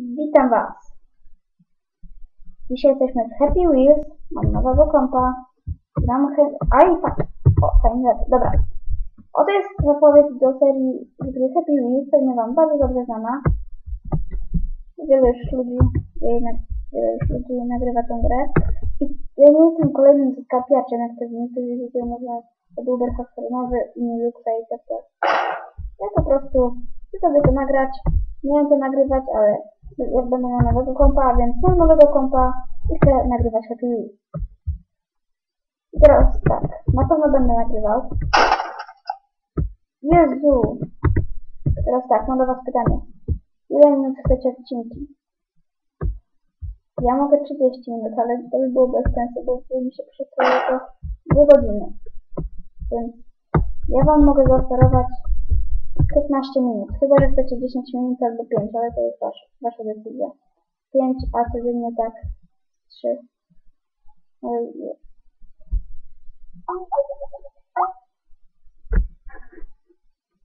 Witam Was. Dzisiaj jesteśmy w Happy Wheels. Mam nowego kompa. Gram he... Aj, tak. O, fajnie, dobra. Oto jest zapowiedź do serii gry Happy Wheels, pewnie Wam bardzo dobrze znana. Wiele już ludzi, wiele już ludzi nagrywa tę grę. I ja nie jestem kolejnym zgapiaczem, jak to niektórzy ludzie mówią, to był Berhafernowy i nie Luxa i tak Ja po prostu chcę sobie to nagrać. Nie wiem to nagrywać, ale jak będę miał nowego kompa, więc mam nowego kompa i chcę nagrywać Happy Wheels. I teraz tak, na pewno będę nagrywał. Jezu! Teraz tak, mam do Was pytanie. Ile minut chcecie odcinki? Ja mogę 30 minut, ale to by było bez sensu, bo mi się przystroiło to 2 godziny. Więc ja Wam mogę zaoferować 15 minut. Chyba, że chcecie 10 minut albo 5, ale to jest wasz, wasza decyzja. 5, a codziennie tak 3. Oj,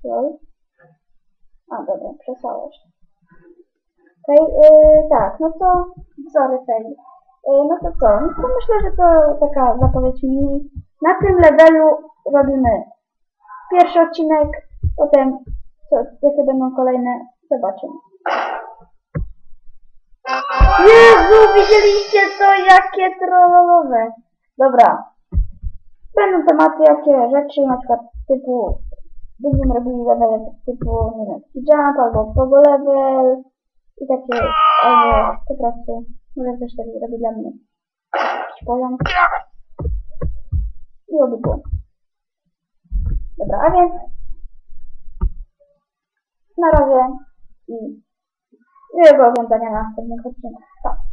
Lol. A, dobra, przesłałeś. Okej, yy, tak, no to sorry, fail. Yy, no to co? No to myślę, że to taka zapowiedź mini. Na tym levelu robimy pierwszy odcinek, potem co, jakie będą kolejne, zobaczymy. Jezu, widzieliście to, jakie trollowe. Dobra. Będą tematy, jakie rzeczy, na przykład typu, będziemy robili levele typu, nie wiem, jump albo pogo level i takie, albo po prostu, może też tak zrobić dla mnie jakiś poziom. I oby było. Dobra, a więc na razie i miłego oglądania następnych odcinkach. Pa.